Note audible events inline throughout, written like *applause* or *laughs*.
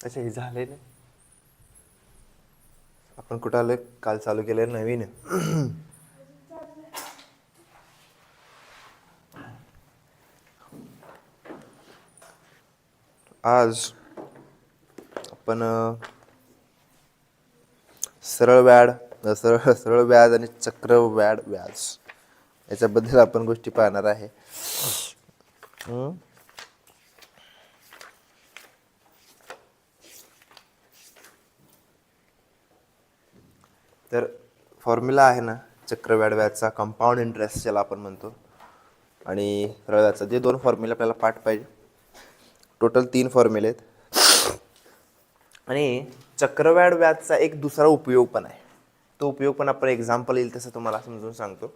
अच्छा हे झाले ना. आपण कुठं आलोय? काल चालू केलं नवीन. आज आपण सरळ व्याड सरळ सरळ व्याज आणि चक्रव्याड व्याज. याच्याबद्दल आपण गोष्टी पाहणार आहे. तर फॉर्म्युला आहे ना चक्रव्याड व्याजचा कंपाऊंड इंटरेस्ट ज्याला आपण म्हणतो. आणि सरळ व्याजचा जे दोन फॉर्म्युले आपल्याला पाठ पाहिजे. टोटल तीन फॉर्म्युले आहेत. आणि चक्रव्याड व्याजचा एक दुसरा उपयोग पण आहे. तो उपयोग पण आपण एक्झाम्पल येईल तसं तुम्हाला समजून सांगतो.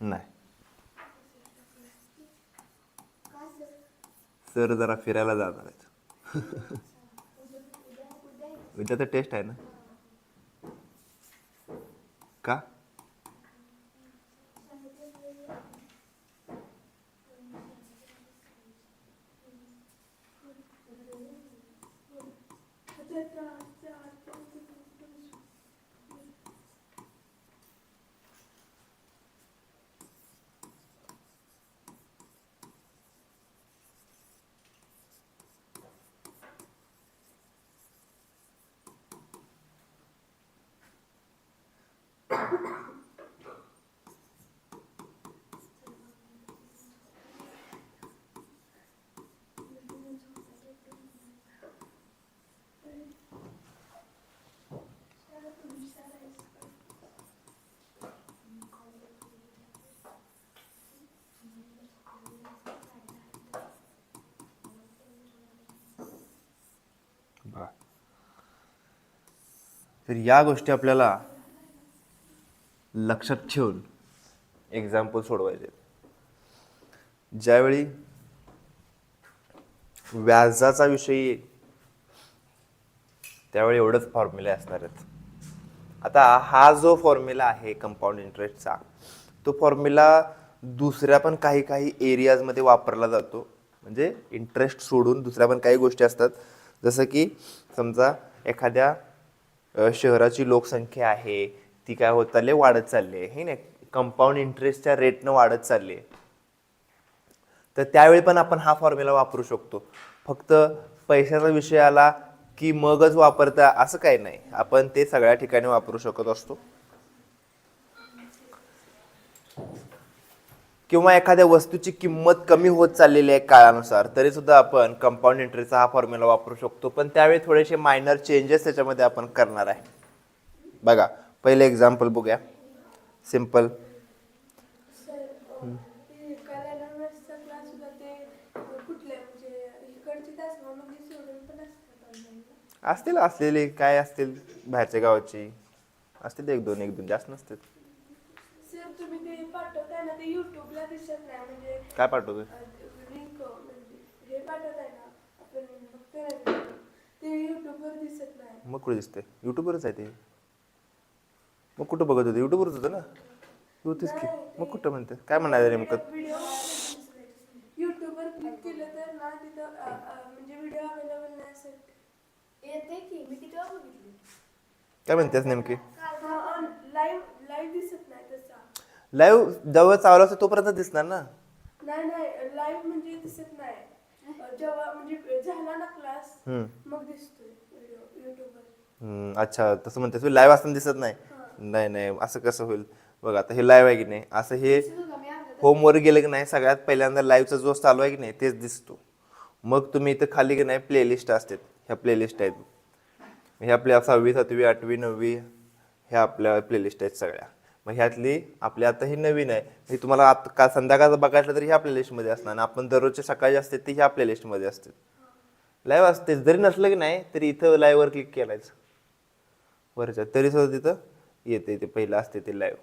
नाही सर जरा फिरायला जाणार आहेत. *laughs* उद्या तर टेस्ट आहे ना का बघा तर या गोष्टी आपल्याला लक्षात ठेवून एक्झाम्पल सोडवायचे ज्यावेळी व्याजाचा विषय येईल त्यावेळी एवढंच फॉर्म्युले असणार आहेत. आता हा जो फॉर्म्युला आहे कंपाऊंड इंटरेस्टचा तो फॉर्म्युला दुसऱ्या पण काही काही एरियाजमध्ये वापरला जातो. म्हणजे इंटरेस्ट सोडून दुसऱ्या पण काही गोष्टी असतात. जसं की समजा एखाद्या शहराची लोकसंख्या आहे ती काय होत चालली वाढत चालली आहे. हे नाही कंपाऊंड इंटरेस्टच्या रेटनं वाढत चालली आहे. तर त्यावेळी पण आपण हा फॉर्म्युला वापरू शकतो. फक्त पैशाचा विषय आला की मगच वापरता असं काही नाही. आपण ते सगळ्या ठिकाणी वापरू शकत असतो. किंवा एखाद्या वस्तूची किंमत कमी होत चाललेली आहे काळानुसार तरी सुद्धा आपण कंपाऊंड इंटरेस्टचा हा फॉर्म्युला वापरू शकतो. पण त्यावेळी थोडेसे मायनर चेंजेस त्याच्यामध्ये आपण करणार आहे. बघा पहिले एक्झाम्पल बघूया. सिंपल असतील असलेले काय असतील बाहेरच्या गावाची? असतील एक दोन एक दोन जास्त नसतील पाठवताय ना ते युट्यूबला दिसत नाही. म्हणजे काय पाठवतोय? लिंक म्हणजे हे पाठवताय ना आपण बघतोय ना video, ते युट्यूबवर दिसत नाही. मग कुठे दिसते युट्यूबवरच आहे ते. मग कुठं बघत होते? युट्यूबवरच होतं ना? होतीच की. मग कुठं म्हणते? काय म्हणायचं नेमकं व्हिडिओ युट्यूबवर क्लिक केलं तर ना तिथं अ, अ, म्हणजे व्हिडिओ अवेलेबल नाही असं येते की? मी किती वेळा बघितली काय म्हणतेस नेमकी? लाईव्ह लाईव्ह दिसत लाईव्ह जवळ चावला असतो तोपर्यंत दिसणार ना? नाही नाही लाईव्ह म्हणजे दिसत नाही. अ, जेव्हा म्हणजे झाला ना क्लास हम्म. मग दिसतोय व्हिडिओ युट्यूबवर हम्म, अच्छा तसं म्हणतेस लाईव्ह असताना दिसत नाही? नाही नाही असं कसं होईल? बघ आता हे लाईव्ह आहे की नाही? असं हे होमवर गेलं की नाही सगळ्यात पहिल्यांदा लाईव्हचा जो चालू आहे की नाही तेच दिसतो. मग तुम्ही इथं खाली की नाही प्लेलिस्ट असतात. ह्या प्लेलिस्ट आहेत. ह्या आपल्या सहावी सातवी आठवी नववी ह्या आपल्या प्लेलिस्ट आहेत सगळ्या. मग ह्यातली आपली आता ही नवीन आहे. ही तुम्हाला आता का संध्याकाळचं बघायचं तर ह्या लिस्टमध्ये असणार आणि आपण दररोजचे सकाळी असते ती ह्या लिस्टमध्ये असते. लाईव्ह असते. जरी नसलं की नाही तरी इथं लाईव्हवर क्लिक केलायचं. वरच्या तरी सुद्धा तिथं येते ते पहिलं असते ते लाईव्ह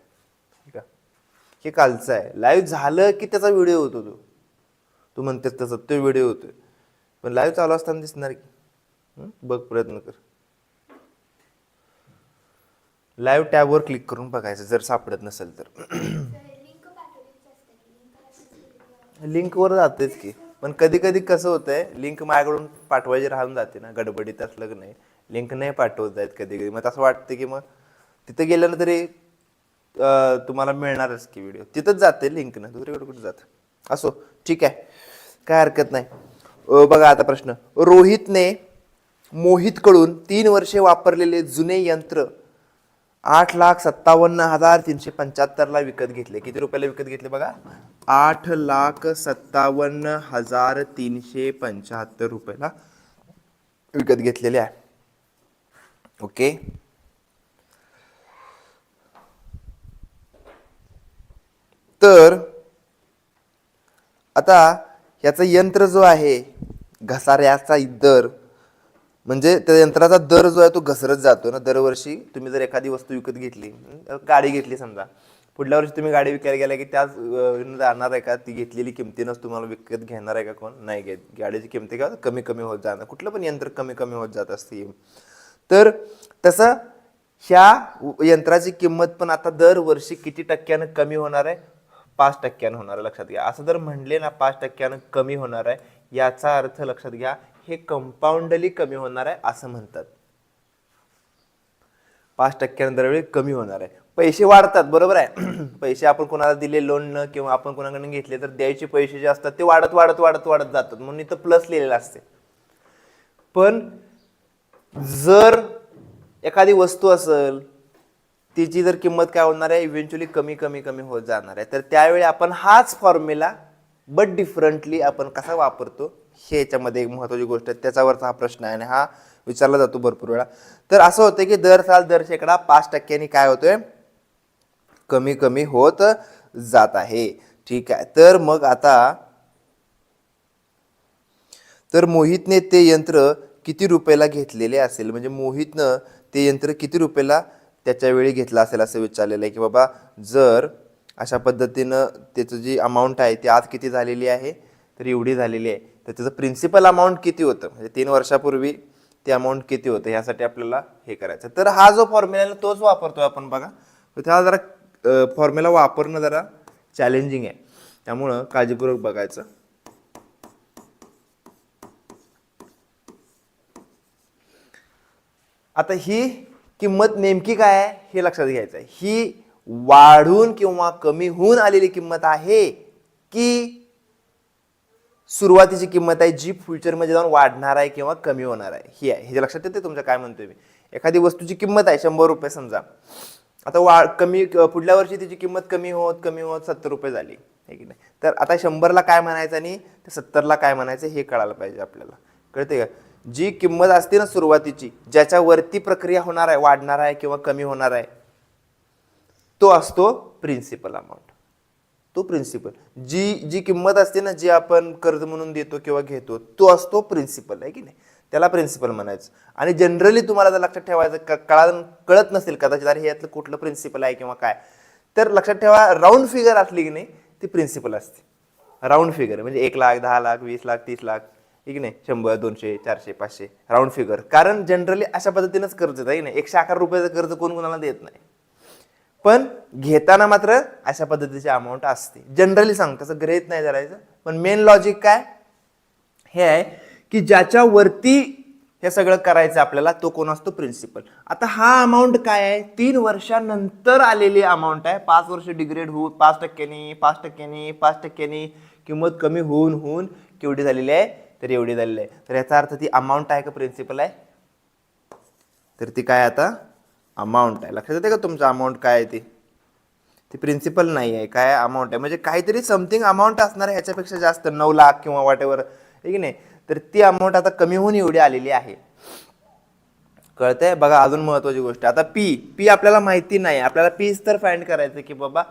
ठीक आहे? हे कालचं आहे. लाईव्ह झालं की त्याचा व्हिडिओ होतो तो. तू म्हणतेस तसं तो व्हिडिओ होतोय. पण लाईव्ह चालू असताना दिसणार की. बघ प्रयत्न कर. लाईव्ह टॅबवर क्लिक करून बघायचं जर सापडत नसेल तर. लिंकवर जातेच की. पण कधी कधी कसं होतंय लिंक माझ्याकडून पाठवायची राहून जाते ना गडबडीत असलं की नाही. लिंक नाही पाठवत आहेत कधी कधी मग असं वाटतं की मग तिथं गेल्यानं तरी तुम्हाला मिळणारच की व्हिडिओ तिथंच जाते लिंक ना दुसरीकडे कुठे जात? असो ठीक आहे. काय हरकत नाही. बघा आता प्रश्न. रोहितने मोहितकडून तीन वर्षे वापरलेले जुने यंत्र आठ लाख सत्तावन्न हजार तीनशे पंच्याहत्तरला विकत घेतले. किती रुपयाला विकत घेतले बघा? आठ लाख सत्तावन्न हजार तीनशे पंच्याहत्तर रुपयाला विकत घेतलेले आहे. ओके? तर आता याचं यंत्र जो आहे घसाऱ्याचा दर म्हणजे त्या यंत्राचा दर जो आहे तो घसरत जातो ना. दरवर्षी तुम्ही जर एखादी वस्तू विकत घेतली गाडी घेतली समजा पुढल्या वर्षी तुम्ही गाडी विकायला गेला की त्याच जाणार आहे का? ती घेतलेली किमतीनंच तुम्हाला विकत घेणार आहे का कोण? नाही घेत. गाडीची किमती का कमी कमी होत जाणार. कुठलं पण यंत्र कमी कमी होत जात असते तर तसं ह्या यंत्राची किंमत पण आता दरवर्षी किती टक्क्यानं कमी होणार आहे? पाच टक्क्यानं होणार आहे. लक्षात घ्या. असं जर म्हणले ना पाच टक्क्यानं कमी होणार आहे याचा अर्थ लक्षात घ्या हे कंपाऊंडली कमी होणार आहे असं म्हणतात. पाच टक्क्यानं दरवेळी कमी होणार आहे. पैसे वाढतात बरोबर आहे. *clears throat* पैसे आपण कोणाला दिले लोन न किंवा आपण कोणाकडून घेतले तर द्यायचे पैसे जे असतात ते वाढत वाढत वाढत वाढत जातात. म्हणून इथं प्लस लिहिलेलं असते पण जर एखादी वस्तू असेल तिची जर किंमत काय होणार आहे? इव्हेंच्युअली कमी कमी कमी होत जाणार आहे. तर त्यावेळी आपण हाच फॉर्म्युला बट डिफरंटली आपण कसा वापरतो? हे याच्यामध्ये एक महत्वाची गोष्ट आहे. त्याच्यावरचा हा प्रश्न आहे आणि हा विचारला जातो भरपूर वेळा. तर असं होतं की दर साल दर शेकडा पाच टक्क्यांनी काय होतोय? कमी कमी होत जात आहे. ठीक आहे. तर मग आता तर मोहितने ते यंत्र किती रुपयाला घेतलेले असेल? म्हणजे मोहितनं ते यंत्र किती रुपयाला त्याच्या वेळी घेतलं असेल असं विचारलेलं आहे की बाबा जर अशा पद्धतीनं त्याचं जी अमाऊंट आहे ती आज किती झालेली आहे? तर एवढी झालेली आहे. तर त्याचं प्रिन्सिपल अमाऊंट किती होतं? म्हणजे तीन वर्षापूर्वी ते अमाऊंट किती होतं? ह्यासाठी आपल्याला हे करायचं. तर हा जो फॉर्म्युला आहे ना, तोच वापरतो आपण बघा. तर जरा फॉर्म्युला वापरणं जरा चॅलेंजिंग आहे. त्यामुळं काळजीपूर्वक बघायचं. आता ही किंमत नेमकी काय आहे हे लक्षात घ्यायचं आहे ही वाढून किंवा कमी होऊन आलेली किंमत आहे की सुरुवातीची किंमत आहे जी फ्युचरमध्ये जाऊन वाढणार आहे किंवा कमी होणार आहे. ही आहे. हे लक्षात येते तुमच्या काय म्हणतोय मी? एखादी वस्तूची किंमत आहे शंभर रुपये समजा. आता वा कमी पुढल्या वर्षी तिची किंमत कमी होत कमी होत सत्तर रुपये झाली. आहे की नाही? तर आता शंभरला काय म्हणायचं आणि ते सत्तरला काय म्हणायचं हे कळायला पाहिजे आपल्याला. कळते का? जी किंमत असते ना सुरुवातीची ज्याच्यावरती प्रक्रिया होणार आहे वाढणार आहे किंवा कमी होणार आहे तो असतो प्रिन्सिपल अमाऊंट तो प्रिन्सिपल जी जी किंमत असते ना जी आपण कर्ज म्हणून देतो किंवा घेतो तो असतो प्रिन्सिपल आहे की नाही? त्याला प्रिन्सिपल म्हणायचं. आणि जनरली तुम्हाला जर लक्षात ठेवायचं क- कळा कळत नसेल कदाचित अरे हे यातलं कुठलं प्रिन्सिपल आहे किंवा काय? तर लक्षात ठेवा राऊंड फिगर असली की नाही ती प्रिन्सिपल असते. राऊंड फिगर म्हणजे एक लाख दहा लाख वीस लाख तीस लाख ठीक की नाही? शंभर दोनशे चारशे पाचशे. राऊंड फिगर कारण जनरली अशा पद्धतीनंच कर्ज आहे की नाही? एकशे अकरा रुपयाचं कर्ज कोण कोणाला देत नाही. पण घेताना मात्र अशा पद्धतीची अमाऊंट असते. जनरली सांग तसं ग्रहित नाही करायचं पण मेन लॉजिक काय? हे आहे की ज्याच्यावरती हे सगळं करायचं आपल्याला तो कोण असतो? प्रिन्सिपल आता हा अमाऊंट काय आहे? तीन वर्षानंतर आलेली अमाऊंट आहे. पाच वर्ष डिग्रेड होऊन पाच टक्क्यांनी पाच टक्क्यांनी पाच टक्क्यांनी किंमत कमी होऊन होऊन केवढी झालेली आहे? तर एवढी झालेली आहे. तर याचा अर्थ ती अमाऊंट आहे का प्रिन्सिपल आहे? तर ती काय आता? अमाऊंट आहे लक्षात येते का तुमचं अमाऊंट काय आहे ती? ती प्रिन्सिपल नाही आहे. काय अमाऊंट आहे? म्हणजे काहीतरी समथिंग अमाऊंट असणार आहे ह्याच्यापेक्षा जास्त. नऊ लाख किंवा वाटेवर आहे की नाही? तर ती अमाऊंट आता कमी होऊन एवढी आलेली आहे. कळतंय? बघा अजून महत्त्वाची गोष्ट. आता पी पी आपल्याला माहिती नाही. आपल्याला पीच तर फाइंड करायचं की बाबा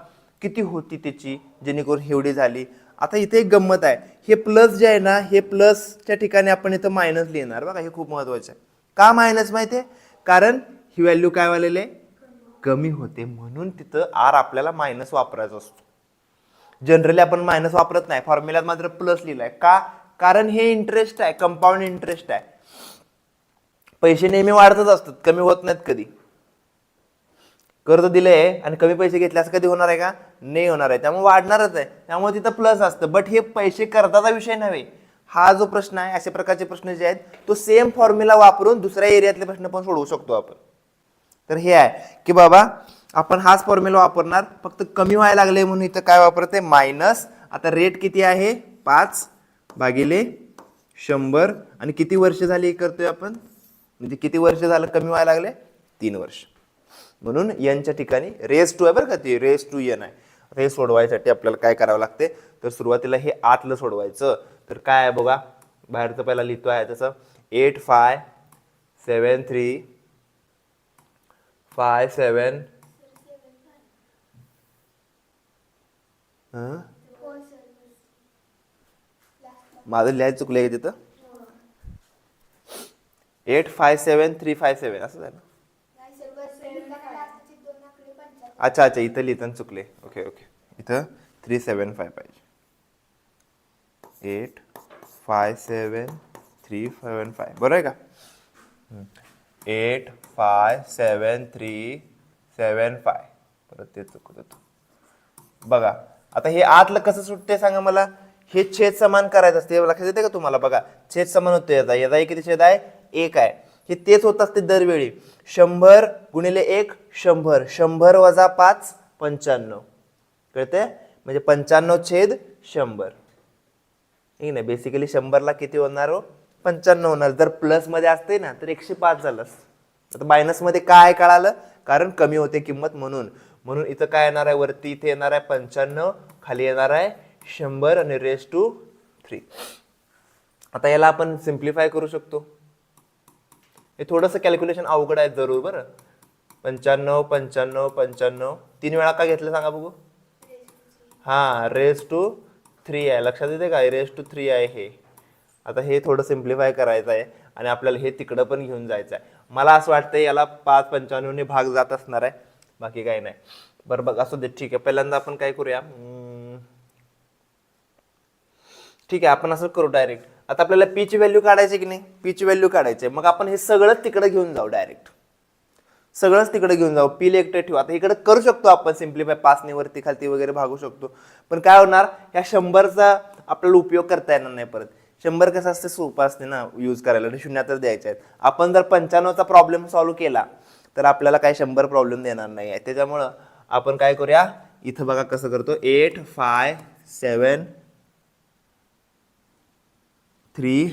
किती होती त्याची? जेणेकरून एवढी झाली. आता इथे एक गंमत आहे. हे प्लस जे आहे ना हे प्लसच्या ठिकाणी आपण इथं मायनस लिहिणार. बघा हे खूप महत्त्वाचं आहे. का मायनस माहिती आहे? कारण ही व्हॅल्यू काय वालेले आहे? कमी होते. म्हणून तिथं आर आपल्याला मायनस वापरायचा असतो. जनरली आपण मायनस वापरत नाही. फॉर्म्युल्यात मात्र प्लस लिहिलाय. का? कारण हे इंटरेस्ट आहे. कंपाऊंड इंटरेस्ट आहे. पैसे नेहमी वाढतच असतात. कमी होत नाहीत कधी. कर्ज दिलंय आणि कमी पैसे घेतले असं कधी होणार आहे का? नाही होणार आहे. त्यामुळे वाढणारच आहे. त्यामुळे तिथं प्लस असतं. बट हे पैसे कर्जाचा विषय नव्हे. हा जो प्रश्न आहे अशा प्रकारचे प्रश्न जे आहेत तो सेम फॉर्म्युला वापरून दुसऱ्या एरियातले प्रश्न पण सोडवू शकतो आपण. तर हे आहे की बाबा आपण हाच फॉर्म्युला वापरणार. फक्त कमी व्हायला लागले म्हणून इथं काय वापरते? मायनस आता रेट किती आहे? पाच भागिले शंभर. आणि किती वर्ष झाली हे करतोय आपण? म्हणजे किती वर्ष झालं कमी व्हायला लागले? तीन वर्ष. म्हणून यांच्या ठिकाणी रेस टू आहे बरं का ती. रेस टू एन आहे. हे सोडवायसाठी आपल्याला काय करावं लागते? तर सुरुवातीला हे आतलं सोडवायचं. तर काय आहे बघा? बाहेरचं पहिला लिहितो आहे तसं. Eight five seven three five seven माझं लिहायचं चुकलं का तिथं? Eight five seven three five seven असं आहे ना अच्छा अच्छा इथं लिहिताना चुकले ओके ओके इथं थ्री सेवन फाय पाहिजे. Eight five seven three seven five बरोबर आहे का? Eight five seven three seven five परत ते चुकत होतो बघा आता हे आतलं कसं सुटते सांगा मला? हे छेद समान करायचं असते. लक्षात येते का तुम्हाला? बघा छेद समान होते याचा. याचा किती छेद आहे? एक आहे. हे तेच होत असते दरवेळी. शंभर गुणिले एक शंभर. शंभर वजा पाच पंच्याण्णव. कळते म्हणजे पंच्याण्णव छेद शंभर. ठीक नाही? बेसिकली शंभरला किती होणार हो? पंच्याण्णव होणार. जर प्लसमध्ये असते ना तर एकशे पाच झालं आता मायनसमध्ये काय कळालं? कारण कमी होते किंमत म्हणून. म्हणून इथं काय येणार आहे? वरती इथे येणार आहे पंच्याण्णव खाली येणार आहे शंभर आणि रेस टू थ्री आता याला आपण सिम्प्लिफाय करू शकतो. हे थोडंसं कॅल्क्युलेशन अवघड आहे जरूर बरं. पंच्याण्णव पंच्याण्णव पंच्याण्णव. तीन वेळा का घेतलं सांगा बघू. हा रेस टू थ्री आहे. लक्षात येते का? रेस टू थ्री आहे हे. आता हे थोडं सिम्प्लिफाय करायचं आहे आणि आपल्याला हे तिकडं पण घेऊन जायचं आहे. मला असं वाटतं याला पाच पंच्याण्णवने भाग जात असणार आहे. बाकी काही नाही. बरं बघ असू दे ठीक आहे. पहिल्यांदा आपण काय करूया? ठीक आहे आपण असं करू डायरेक्ट आता आपल्याला पीच व्हॅल्यू काढायची की नाही? पीच व्हॅल्यू काढायची. मग आपण हे सगळंच तिकडे घेऊन जाऊ डायरेक्ट सगळंच तिकडे घेऊन जाऊ. पील एकटे ठेवू. आता इकडे करू शकतो आपण सिम्प्लिफाय पाचने वरती खालती वगैरे भागू शकतो. पण काय होणार? ह्या शंभरचा आपल्याला उपयोग करता येणार नाही परत. शंभर कसं असते सोपं असते ना यूज करायला. आणि शून्यातच द्यायचे आहेत. आपण जर पंच्याण्णवचा प्रॉब्लेम सॉल्व्ह केला तर आपल्याला काही शंभर प्रॉब्लेम देणार नाही आहे त्याच्यामुळं आपण काय करूया? इथं बघा कसं करतो. Eight five seven three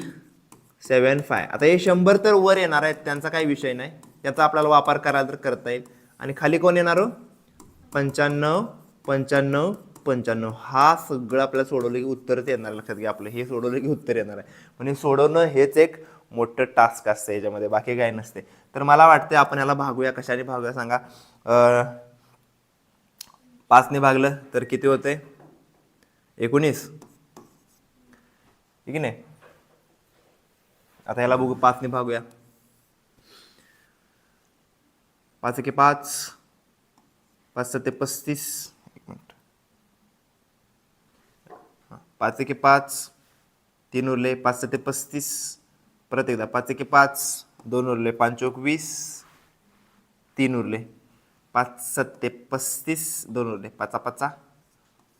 seven five आता हे शंभर तर वर येणार आहेत. त्यांचा काही विषय नाही. त्याचा आपल्याला वापर करायला तर करता येईल. आणि खाली कोण येणार हो? पंच्याण्णव पंच्याण्णव पंच्याण्णव हा सगळं आपल्याला सोडवलं की उत्तरच येणार लक्षात घ्या आपलं. हे सोडवलं की उत्तर येणार आहे. म्हणजे सोडवणं हेच एक मोठं टास्क असतं याच्यामध्ये बाकी काही नसते. तर मला वाटतं आपण याला भागूया. कशाने भागूया सांगा? पाचने भागलं तर किती होते? एकोणीस. ठीक आहे नाही आता याला बघू पाचने भागूया. पाच एके पाच पाच सत्ते पस्तीस एक मिनिट हा, पाच एके पाच तीन उरले पाच सत्ते पस्तीस परत एकदा पाच एके पाच दोन उरले पाच वीस तीन उरले पाच सत्ते पस्तीस दोन उरले पाचा पाचा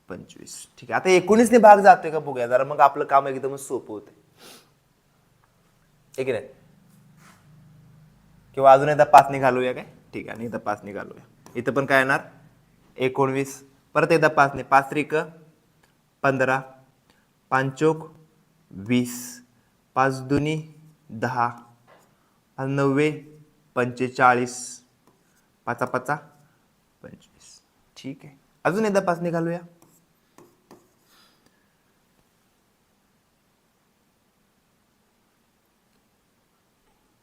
पंचवीस. ठीक आहे आता एकोणीसने भाग जातोय का बघूया जरा मग आपलं काम एकदम सोपं होते ठीक आहे नाही किंवा अजून एकदा पाच घालूया काय? ठीक आहे आणि एकदा पाच घालूया. इथं पण काय येणार? एकोणवीस परत एकदा पाचने पाच त्रिक पंधरा पाचोक वीस पाच दुनी दहा पाच नव्वे पंचेचाळीस पाचा पाचा पंचवीस. ठीक आहे. अजून एकदा पाच घालूया.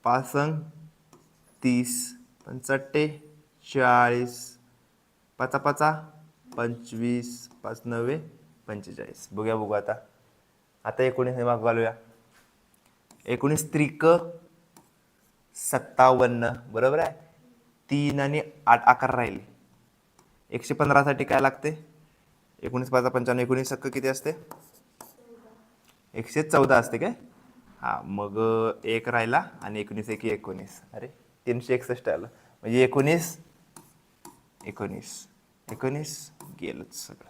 पासंग तीस पंचट्टे चाळीस पाचा पाचा पंचवीस पाच नव्वे पंचेचाळीस. बघूया बघू आता. आता एकोणीस हे भाग घालूया. एकोणीस त्रिक सत्तावन्न बरोबर आहे? तीन आणि आठ अकरा राहिले. एकशे पंधरासाठी काय लागते? एकोणीस पाच पंच्याण्णव एकोणीस हक्क किती असते? एकशे चौदा असते काय? हां मग एक राहिला आणि एकोणीस एक एकोणीस. अरे तीनशे एकसष्ट आलं. म्हणजे एकोणीस एकोणीस एकोणीस गेलंच सगळं.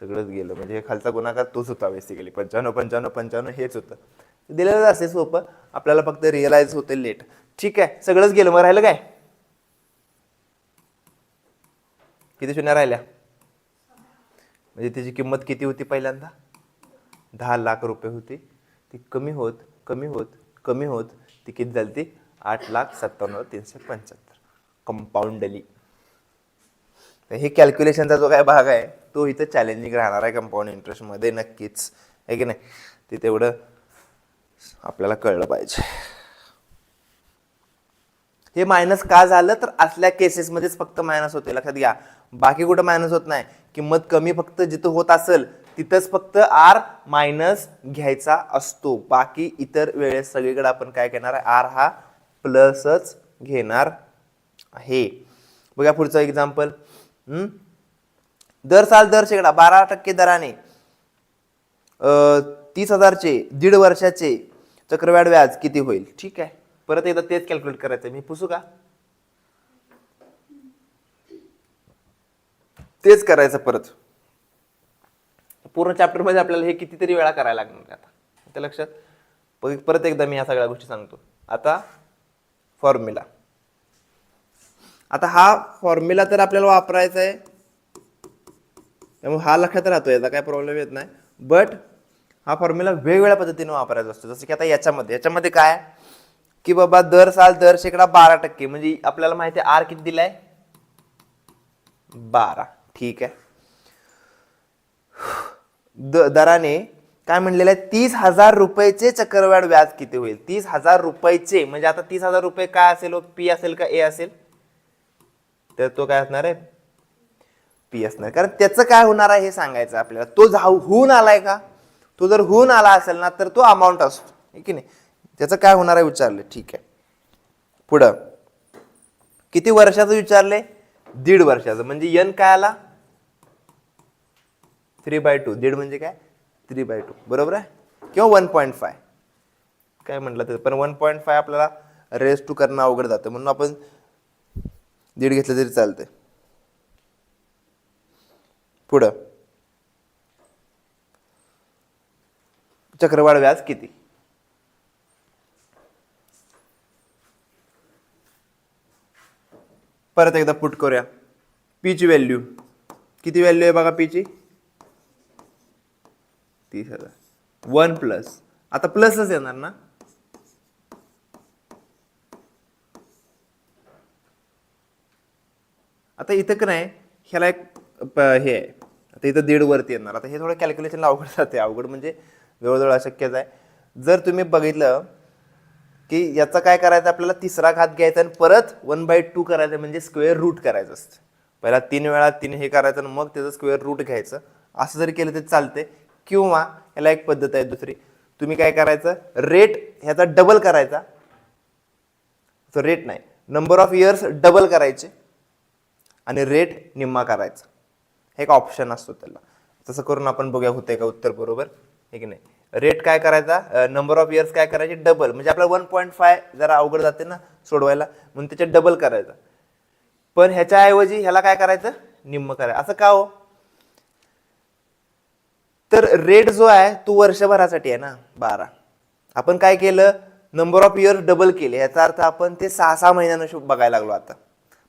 सगळंच गेलं. म्हणजे हे खालचा गुणाकार तोच होता बेसिकली पंच्याण्णव पंच्याण्णव पंच्याण्णव हेच होतं. दिलेलं असते सोपं. आपल्याला फक्त रिअलाइज होते लेट ठीक आहे सगळंच गेलं. मग राहिलं काय? किती शून्य राहिल्या? म्हणजे त्याची किंमत किती होती पहिल्यांदा? दहा लाख रुपये होती. ती कमी होत कमी होत कमी होत. ती किती झाली ती? आठ लाख सत्तावन्न तीनशे पंच्याहत्तर. कंपाऊंडली तर हे कॅल्क्युलेशनचा जो काय भाग आहे तो इथं चॅलेंजिंग राहणार आहे कंपाऊंड इंटरेस्टमध्ये नक्कीच. आहे की नाही? ते तेवढं आपल्याला कळलं पाहिजे. हे मायनस का झालं? तर असल्या केसेसमध्येच फक्त मायनस होते. लक्षात घ्या. बाकी कुठं मायनस होत नाही. किंमत कमी फक्त जिथं होत असेल तिथंच फक्त आर मायनस घ्यायचा असतो. बाकी इतर वेळेस सगळीकडे आपण काय घेणार आहे? आर हा प्लसच घेणार आहे. बघा पुढचं एक्झाम्पल दर साल दर शेकडा बारा टक्के दराने तीस हजारचे दीड वर्षाचे चक्रवाढ व्याज किती होईल? ठीक आहे. परत एकदा तेच कॅल्क्युलेट करायचं मी पुसू का? तेच करायचं परत. पूर्ण चॅप्टरमध्ये आपल्याला हे कितीतरी वेळा करायला लागणार आता. त्या लक्षात? परत एकदा मी या सगळ्या गोष्टी सांगतो. आता फॉर्म्युला आता हा फॉर्म्युला तर आपल्याला वापरायचा आहे. त्यामुळे हा लक्षात राहतो याचा काय प्रॉब्लेम येत नाही. बट हा फॉर्म्युला वेगवेगळ्या पद्धतीने वापरायचा असतो. जसं की आता याच्यामध्ये याच्यामध्ये काय आहे? की बाबा दर साल दर शेकडा बारा टक्के. म्हणजे आपल्याला माहिती आहे आर किती दिलाय? बारा. ठीक आहे. द- दराने काय म्हणलेलं आहे? तीस हजार रुपयाचे चक्रवाढ व्याज किती होईल? तीस हजार रुपयाचे. म्हणजे आता तीस हजार रुपये काय असेल? पी असेल का ए असेल? तर तो काय असणार आहे? पी असणार कारण त्याचं काय होणार आहे हे सांगायचं आपल्याला. तो जा होऊन आलाय का? तो जर होऊन आला असेल ना तर तो अमाऊंट असतो. की नाही? त्याचं काय होणार आहे विचारले. ठीक आहे. पुढं. किती वर्षाचं विचारले दीड वर्षाचं. म्हणजे यन काय आला? थ्री बाय टू दीड म्हणजे काय? थ्री बाय टू बरोबर आहे? किंवा वन पॉईंट फाय काय म्हटलं तर? पण वन पॉईंट फाय आपल्याला रेस टू करणं अवघड जातं. म्हणून आपण दीड घेतलं तरी चालतंय. पुढं? चक्रवाढ व्याज किती? परत एकदा पुट करूया. पीची व्हॅल्यू किती व्हॅल्यू आहे बघा पीची तीस हजार. वन प्लस आता प्लसच येणार ना? आता इथं का नाही ह्याला एक हे आहे. ते इथं दीडवरती येणार. आता हे थोडं कॅल्क्युलेशनला अवघड *laughs* जाते अवघड म्हणजे जवळजवळ अशक्यच आहे. जर तुम्ही बघितलं की याचा काय करायचं आपल्याला तिसरा घात घ्यायचा आणि परत वन बाय टू करायचं म्हणजे स्क्वेअर रूट करायचं असतं. पहिला तीन वेळा तीन हे करायचं आणि मग त्याचं स्क्वेअर रूट घ्यायचं. असं जरी केलं तरी चालते किंवा याला एक पद्धत आहे दुसरी. तुम्ही काय करायचं? रेट ह्याचा डबल करायचा. रेट नाही. नंबर ऑफ इयर्स डबल करायचे. आणि रेट निम्मा करायचा. एक ऑप्शन असतो त्याला. तसं करून आपण बघूया होतंय का उत्तर बरोबर. हे की नाही? रेट काय करायचा? नंबर ऑफ इयर्स काय करायचे? डबल म्हणजे आपला वन पॉईंट फाय जरा अवघड जाते ना सोडवायला. म्हणून त्याच्यात डबल करायचा. पण ह्याच्याऐवजी ह्याला काय करायचं? निम्म करायचं. असं का हो? तर रेट जो आहे तो वर्षभरासाठी आहे ना बारा. आपण काय केलं? नंबर ऑफ इयर्स डबल केले. याचा अर्थ आपण ते सहा सहा महिन्यानं बघायला लागलो आता.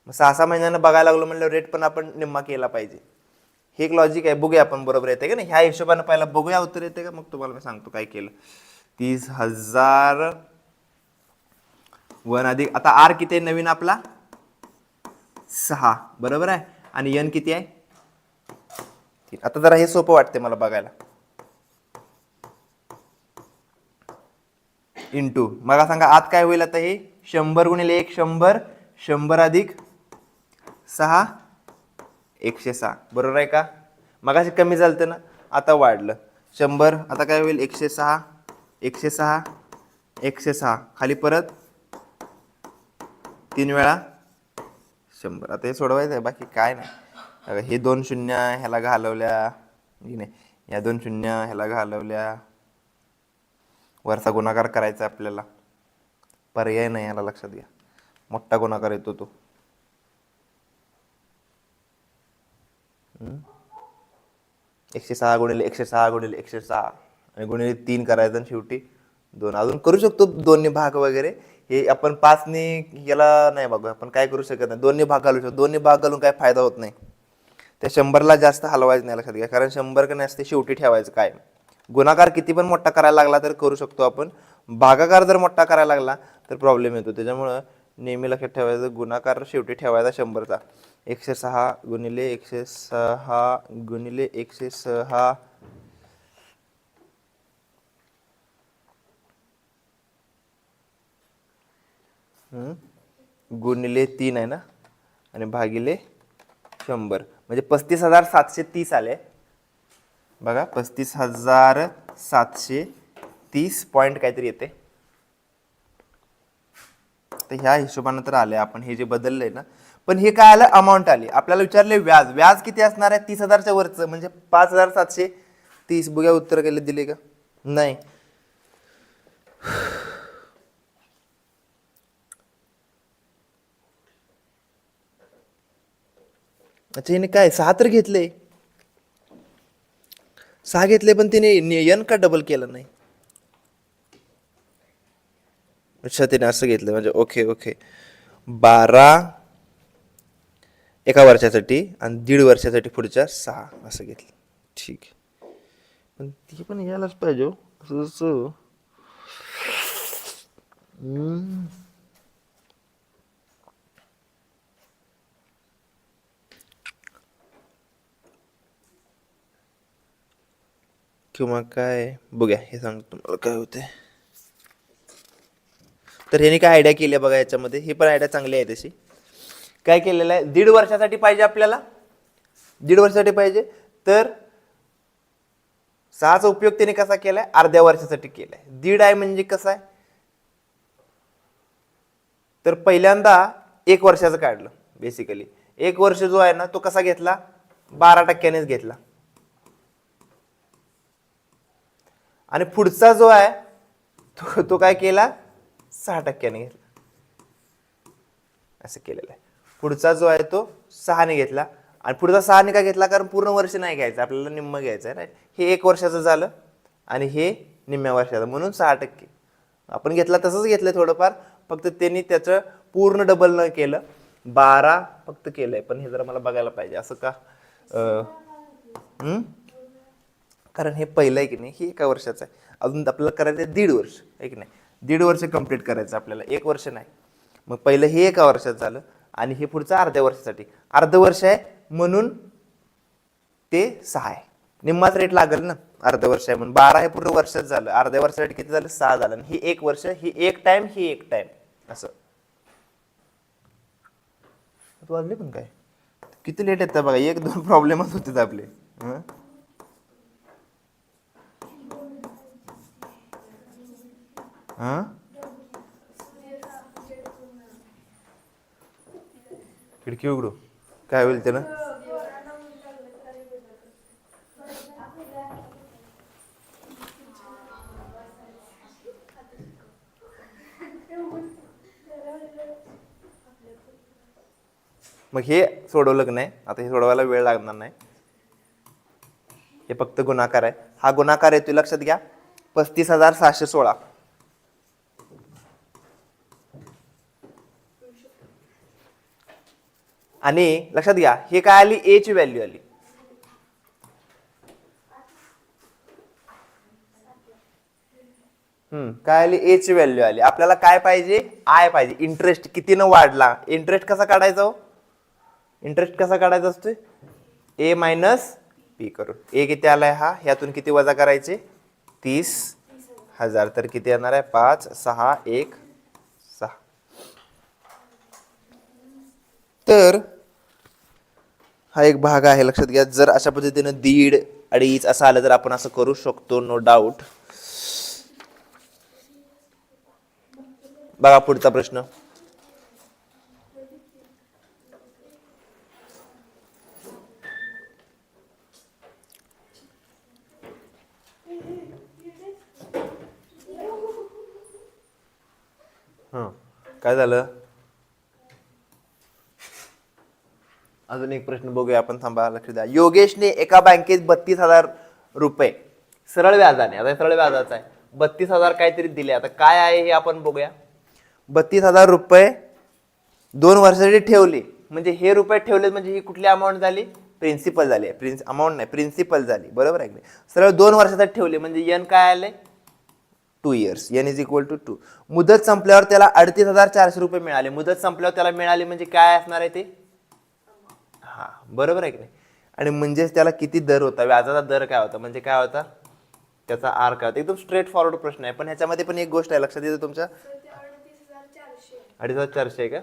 मग सहा सहा महिन्यानं बघायला लागलो म्हणलं रेट पण आपण निम्मा केला पाहिजे. हे एक लॉजिक आहे बघूया आपण बरोबर येते का नाही? ह्या हिशोबानं पहिला बघूया उत्तर येते का? मग तुम्हाला मी सांगतो काय केलं. तीस हजार वन अधिक आता आर किती आहे नवीन आपला? सहा बरोबर आहे? आणि यन किती आहे? आता जरा हे सोपं वाटते मला बघायला. इंटू मला सांगा आत काय होईल आता हे? शंभर गुणिले एक शंभर शंभर अधिक सहा एकशे सहा. बरोबर आहे का? मगाशी कमी झालं ना? आता वाढलं. शंभर आता काय होईल? एकशे सहा एकशे सहा एकशे सहा. खाली परत? तीन वेळा? शंभर. आता हे सोडवायचं आहे. बाकी काय नाही. हे दोन शून्य ह्याला घालवल्या. नाही. या दोन शून्य ह्याला घालवल्या. वरचा गुणाकार करायचा आपल्याला. पर्याय नाही याला लक्षात घ्या. मोठा गुणाकार येतो तो. एकशे सहा गुणिले एकशे सहा गुणिले एकशे सहा. आणि गुणिले तीन करायचं आणि शेवटी दोन. अजून करू शकतो दोन्ही भाग वगैरे. हे आपण पाचने याला नाही बघू. आपण काय करू शकत नाही. दोन्ही भाग घालू शकतो. दोन्ही भाग घालून काय फायदा होत नाही. त्या शंभरला जास्त हलवायचं नाही लक्षात घ्या. कारण शंभर का असते शेवटी ठेवायचं काय? गुणाकार किती पण मोठा करायला लागला तर करू शकतो आपण. भागाकार जर मोठा करायला लागला तर प्रॉब्लेम येतो. त्याच्यामुळं नेहमी लक्षात ठेवायचं गुणाकार शेवटी ठेवायचा शंभरचा. एकशे सहा गुणिले एकशे सहा गुणिले एकशे सहा. गुणिले तीन आहे ना? आणि भागिले शंभर. म्हणजे पस्तीस हजार सातशे तीस आले. बघा पस्तीस हजार सातशे तीस पॉईंट काहीतरी येते. तर ह्या हिशोबानं तर आले आपण हे जे बदललंय ना. पण हे काय आलं? अमाऊंट आली. आपल्याला विचारले व्याज. व्याज किती असणार आहे? तीस हजारच्या वरचं म्हणजे पाच हजार सातशे तीस. बघ्या उत्तर केले दिले का? नाही. अच्छा हिने काय सहा तर घेतले. सहा घेतले पण तिने यन का डबल केलं नाही? अच्छा तिने असं घेतलं. म्हणजे ओके ओके बारा एका वर्षासाठी आणि दीड वर्षासाठी पुढच्या सहा असं घेतलं. ठीक आहे. पण ती पण यायलाच पाहिजे हो. असं जसं किंवा काय? बघूया हे सांगतो तुम्हाला काय होते तर ह्याने काय आयडिया केली आहे बघा याच्यामध्ये? ही पण आयडिया चांगली आहे तशी. काय केलेलं आहे? दीड वर्षासाठी पाहिजे आपल्याला? दीड वर्षासाठी पाहिजे. तर सहाचा उपयोग त्याने कसा केला आहे अर्ध्या वर्षासाठी केलाय. दीड आहे म्हणजे कसं आहे? तर पहिल्यांदा एक वर्षाचं काढलं बेसिकली एक वर्ष जो आहे ना तो कसा घेतला? बारा टक्क्यानेच घेतला. आणि पुढचा जो आहे तो तो काय केला? सहा टक्क्याने घेतला. असं केलेलं आहे. पुढचा जो आहे तो सहाने घेतला. आणि पुढचा सहाने का घेतला? कारण पूर्ण वर्ष नाही घ्यायचं. आपल्याला निम्म घ्यायचं आहे राईट हे एक वर्षाचं झालं आणि हे निम्म्या वर्षाचं. म्हणून सहा टक्के. आपण घेतला तसंच घेतलं थोडंफार. फक्त त्यांनी त्याचं पूर्ण डबल न केलं. बारा फक्त केलंय. पण हे जरा मला बघायला पाहिजे. असं का? कारण हे पहिलं आहे की नाही? हे एका वर्षाचं आहे. अजून आपल्याला करायचं आहे दीड वर्ष. आहे की नाही? दीड वर्ष कंप्लीट करायचं आपल्याला. एक वर्ष नाही. मग पहिलं हे एका वर्षात झालं आणि हे पुढचं अर्ध्या वर्षासाठी. अर्ध वर्ष आहे म्हणून ते सहा आहे. निम्माच रेट लागेल ना? अर्ध वर्ष आहे म्हणून. बारा हे पूर्ण वर्षात झालं. अर्ध्या वर्षासाठी किती झालं? सहा झालं. ही एक वर्ष ही एक टाइम ही एक टाइम असं. तू वाजले पण काय? किती लेट येतं बघा. एक दोन प्रॉब्लेमच होते आपले. हं? खिडकी उघडू. काय होईल त्यानं? मग हे सोडवलं की नाही? आता हे सोडवायला वेळ लागणार नाही. हे फक्त गुणाकार आहे. हा गुणाकार आहे तुम्ही लक्षात घ्या. पस्तीस हजार सहाशे सोळा. आणि लक्षात घ्या हे काय आली? ए ची व्हॅल्यू आली. काय आली? ए ची व्हॅल्यू आली. आपल्याला काय पाहिजे? आय पाहिजे. इंटरेस्ट कितीनं वाढला? इंटरेस्ट कसा काढायचा हो? इंटरेस्ट कसा काढायचा असतोय? ए मायनस पी करून. ए किती आलाय हा? ह्यातून किती वजा करायचे? तीस हजार. तर किती येणार आहे? पाच सहा एक सहा. तर हा एक भाग आहे लक्षात घ्या. जर अशा पद्धतीनं दीड अडीच असं आलं तर आपण असं करू शकतो नो डाऊट बघा पुढचा प्रश्न. हं काय झालं? अजून एक प्रश्न बघूया आपण थांबा लक्ष द्या. योगेशने एका बँकेत बत्तीस हजार रुपये. सरळ व्याजाने आता सरळ व्याजाचा आहे. बत्तीस हजार काहीतरी दिले. आता काय आहे हे आपण बघूया. बत्तीस हजार रुपये दोन वर्षासाठी ठेवले. म्हणजे हे रुपये ठेवले म्हणजे ही कुठली अमाऊंट झाली? प्रिन्सिपल झाली. प्रिन्स अमाऊंट नाही प्रिन्सिपल झाली. बरोबर आहे की नाही? सरळ दोन वर्षासाठी ठेवले. म्हणजे यन काय आले two years N is equal to two मुदत संपल्यावर त्याला अडतीस हजार चारशे रुपये मिळाले. मुदत संपल्यावर त्याला मिळाले म्हणजे काय असणार आहे ते? हा बरोबर आहे की नाही? आणि म्हणजेच त्याला किती दर होता? व्याजाचा दर काय होता? म्हणजे काय होता? त्याचा आर काय होता? एकदम स्ट्रेट फॉरवर्ड प्रश्न आहे. पण ह्याच्यामध्ये पण एक गोष्ट आहे. लक्षात येते तुमच्या? अडीच हजार चारशे आहे का?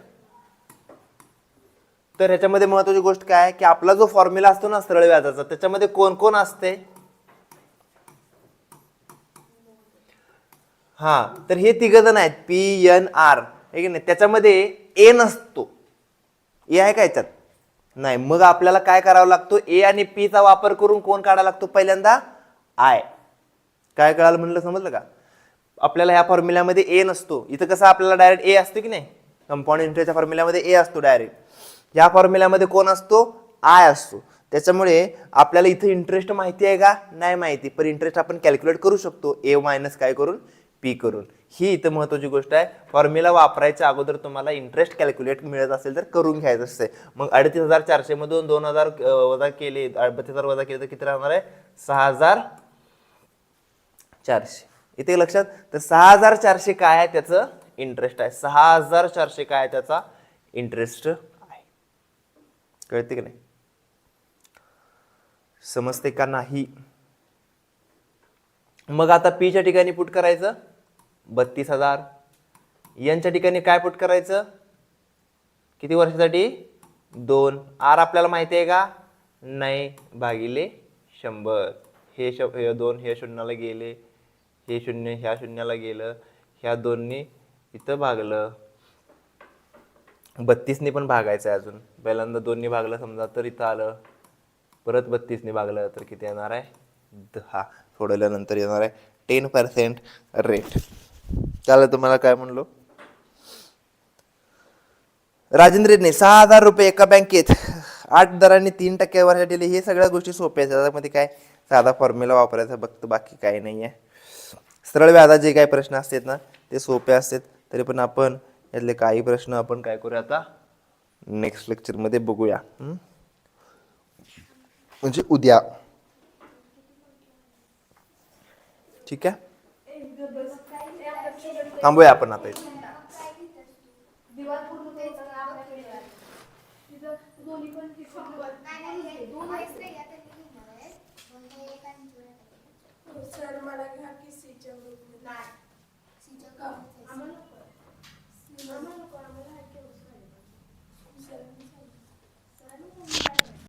तर ह्याच्यामध्ये महत्वाची गोष्ट काय आहे? की आपला जो फॉर्म्युला असतो ना सरळ व्याजाचा त्याच्यामध्ये कोण कोण असते? हा तर हे तिघ जण आहेत. P N R. आहे की नाही? त्याच्यामध्ये ए नसतो. ए आहे का याच्यात नाही मग आपल्याला काय करावं लागतो? ए आणि पी चा वापर करून कोण काढावा लागतो पहिल्यांदा? आय काय कळालं म्हणलं समजलं का? आपल्याला ह्या फॉर्म्युल्यामध्ये ए नसतो. इथं कसं आपल्याला डायरेक्ट ए असतो की नाही? कंपाऊंड इंटरेस्टच्या फॉर्म्युल्यामध्ये ए असतो डायरेक्ट ह्या फॉर्म्युल्यामध्ये कोण असतो? आय असतो. त्याच्यामुळे आपल्याला इथं इंटरेस्ट माहिती आहे का? नाही माहिती. पण इंटरेस्ट आपण कॅल्क्युलेट करू शकतो. ए मायनस काय करून? पी करून. ही इथं महत्वाची गोष्ट आहे. फॉर्म्युला वापरायच्या अगोदर तुम्हाला इंटरेस्ट कॅल्क्युलेट मिळत असेल तर करून घ्यायचं असते मग अडतीस हजार चारशे मधून दोन हजार वजा केले बत्तीस हजार वजा केले तर किती राहणार आहे? सहा हजार चारशे. इथे लक्षात. तर सहा हजार चारशे काय आहे त्याचं इंटरेस्ट आहे? सहा हजार चारशे काय आहे त्याचा इंटरेस्ट आहे. कळते की नाही? समजते का नाही? मग आता पीच्या ठिकाणी पुट करायचं. बत्तीस हजार. यांच्या ठिकाणी काय पुट करायचं? किती वर्षासाठी? दोन. आर आपल्याला माहिती आहे का? नाही भागिले शंभर. हे श हे दोन हे शून्याला गेले. हे शून्य ह्या शून्याला गेलं. ह्या दोननी इथं भागलं. बत्तीसने पण भागायचं आहे अजून. पहिल्यांदा दोन्ही भागलं समजा तर इथं आलं. परत बत्तीसने भागलं तर किती येणार आहे? दहा. सोडवल्यानंतर येणार आहे टेन पर्सेंट रेट त्याला तुम्हाला काय म्हणलो? राजेंद्रने सहा हजार रुपये एका बँकेत आठ दरांनी तीन टक्के वर्षासाठी दिले. हे सगळ्या गोष्टी सोप्या आहेत. त्याच्यामध्ये काय साधा फॉर्म्युला वापरायचा बघतो बाकी काही नाही आहे सरळ व्याजा जे काही प्रश्न असतात ना ते सोपे असतात. तरी पण आपण यातले काही प्रश्न आपण काय करूया आता? नेक्स्ट लेक्चरमध्ये बघूया. म्हणजे उद्या. ठीक आहे? थांबूया आपण आता सर मला घ्या की सीच्या ग्रुपमध्ये सीच्या का आम्हाला नको आम्हाला